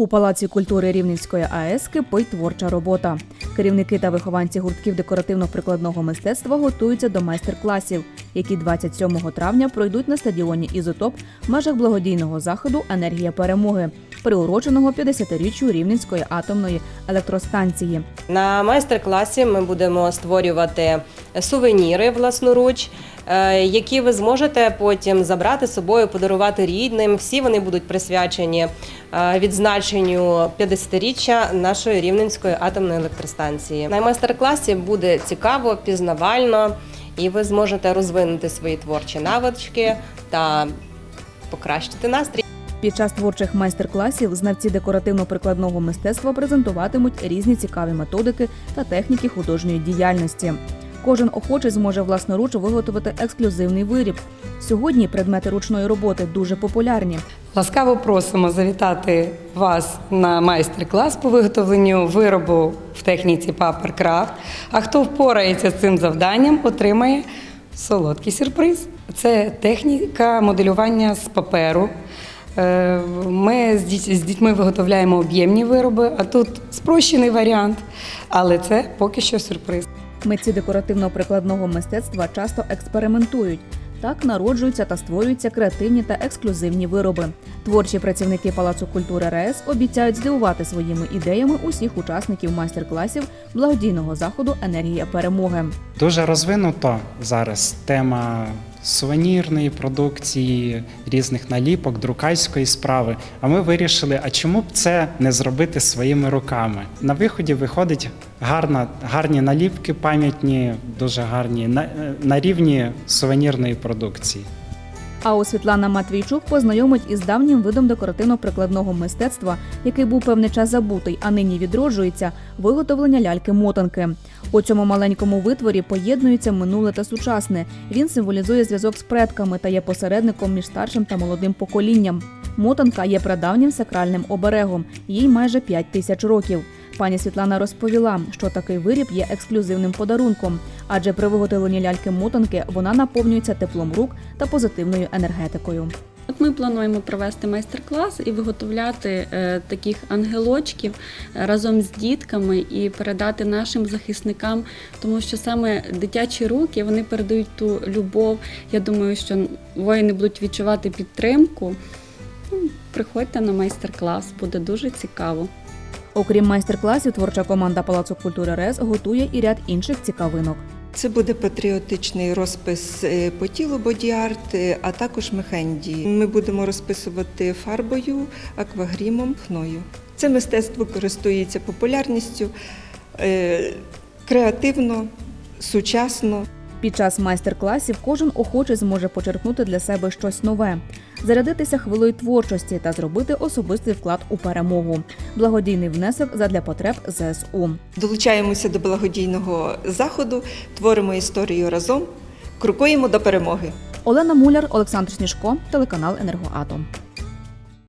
У Палаці культури Рівненської АЕС кипить творча робота. Керівники та вихованці гуртків декоративно-прикладного мистецтва готуються до майстер-класів, які 27 травня пройдуть на стадіоні Ізотоп в межах благодійного заходу Енергія перемоги, приуроченого 50-річчю Рівненської атомної електростанції. На майстер-класі ми будемо створювати сувеніри власноруч, е, які ви зможете потім забрати з собою, подарувати рідним. Всі вони будуть присвячені е, відзначенню 50-річчя нашої рівненської атомної електростанції. На майстер-класі буде цікаво, пізнавально, і ви зможете розвинути свої творчі навички та покращити настрій. Під час творчих майстер-класів знавці декоративно-прикладного мистецтва презентуватимуть різні цікаві методики та техніки художньої діяльності. Кожен охочий зможе власноруч виготовити ексклюзивний виріб. Сьогодні предмети ручної роботи дуже популярні. Ласкаво просимо завітати вас на майстер-клас по виготовленню виробу в техніці Papercraft. А хто впорається з цим завданням, отримає солодкий сюрприз. Це техніка моделювання з паперу. Е, Ми з дітьми виготовляємо об'ємні вироби, а тут спрощений варіант, але це поки що сюрприз. Митці декоративно-прикладного мистецтва часто експериментують. Так народжуються та створюються креативні та ексклюзивні вироби. Творчі працівники Палацу культури РЕС обіцяють здивувати своїми ідеями усіх учасників майстер-класів благодійного заходу Енергія перемоги. Дуже розвинуто зараз тема сувенірної продукції, різних наліпок, друкарської справи. А ми вирішили, а чому б це не зробити своїми руками? На виході виходить гарна, гарні наліпки, пам'ятні, дуже гарні на, на рівні сувенірної продукції. А у Світлана Матвійчук познайомить із давнім видом декоративно-прикладного мистецтва, який був певний час забутий, а нині відроджується виготовлення ляльки-мотанки. У цьому маленькому витворі поєднується минуле та сучасне. Він символізує зв'язок з предками та є посередником між старшим та молодим поколінням. Мотанка є прадавнім сакральним оберегом. Їй майже 5 тисяч років. Пані Світлана розповіла, що такий виріб є ексклюзивним подарунком, адже при виготовленні ляльки-мотанки вона наповнюється теплом рук та позитивною енергетикою. От ми плануємо провести майстер-клас і виготовляти е, таких ангелочків е, разом з дітками і передати нашим захисникам, тому що саме дитячі руки вони передають ту любов. Я думаю, що воїни будуть відчувати підтримку. Ну, Приходьте на майстер-клас, буде дуже цікаво. Окрім майстер-класів, творча команда Палацу культури РЕС готує і ряд інших цікавинок. Це буде патріотичний розпис е, по тілу боді-арт, е, а також мехенді. Ми будемо розписувати фарбою, аквагрімом, хною. Це мистецтво користується популярністю, е, креативно, сучасно. Під час майстер-класів кожен охочий зможе почерпнути для себе щось нове, зарядитися хвилою творчості та зробити особистий вклад у перемогу. Благодійний внесок задля потреб ЗСУ. Долучаємося до благодійного заходу, творимо історію разом, крокуємо до перемоги. Олена Муляр, Олександр Сніжко, телеканал Енергоатом.